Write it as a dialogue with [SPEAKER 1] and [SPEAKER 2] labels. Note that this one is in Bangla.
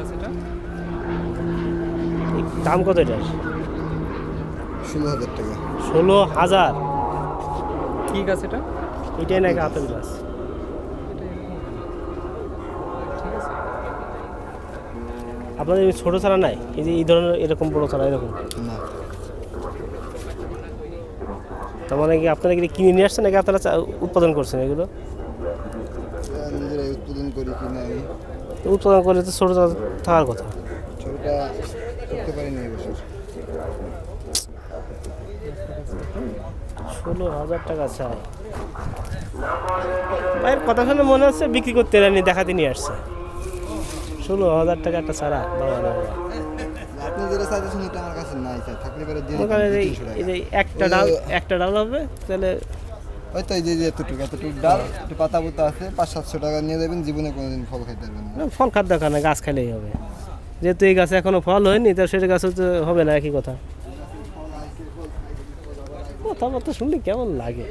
[SPEAKER 1] আছে এটা?
[SPEAKER 2] দাম কত এটার?
[SPEAKER 3] ষোলো হাজার টাকা।
[SPEAKER 2] ষোলো হাজার।
[SPEAKER 1] কি গাছ এটা?
[SPEAKER 2] এটাই নাকি আপেল গাছ।
[SPEAKER 1] ঠিক
[SPEAKER 2] আপনাদের ছোটো চারা নাই? এই যে এই ধরনের এরকম বড় চারা এরকম?
[SPEAKER 3] না।
[SPEAKER 2] তার মানে কি আপনারা কি কিনে নিয়ে আসছেন নাকি আপনারা চা- উৎপাদন করছেন এগুলো?
[SPEAKER 3] উৎপাদন করি কিনা আমি
[SPEAKER 2] উৎপাদন করলে তো ছোটো থাকার কথা।
[SPEAKER 3] ছোটটা করতে পারিনি এবছর
[SPEAKER 2] ষোলো হাজার টাকা চাই। ভাইয়ের কথা শুনে মনে হচ্ছে বিক্রি করতে এলেনি দেখাতে নিয়ে আসছে। ষোলো হাজার টাকা একটা চারা বাবা বাবা।
[SPEAKER 3] আপনি যেটা চাইতেছেন এটা আমার কাছে নাই স্যার থাকলে পরে দিয়ে
[SPEAKER 2] করেন
[SPEAKER 3] দিতাম,
[SPEAKER 2] এই-
[SPEAKER 3] 200 টাকা।
[SPEAKER 2] এই যে একটা ডাল একটা ডাল হবে তাহলে
[SPEAKER 3] ওই তো এই যে এতটুকু এতটুকু ডাল, একটু পাতা পুতা আছে, পাঁচ, সাতশো টাকা নিয়ে যাবেন, জীবনে কোনোদিন ফল খাইতে পারবেন না।
[SPEAKER 2] ফল খাদ্য না, গাছ খাইলেই হবে। যেহেতু এই গাছে এখনও ফল হয়নি, তো সেটা গাছে তো হবে না, একই কথা। কথাবার্তা শুনলে কেমন লাগে?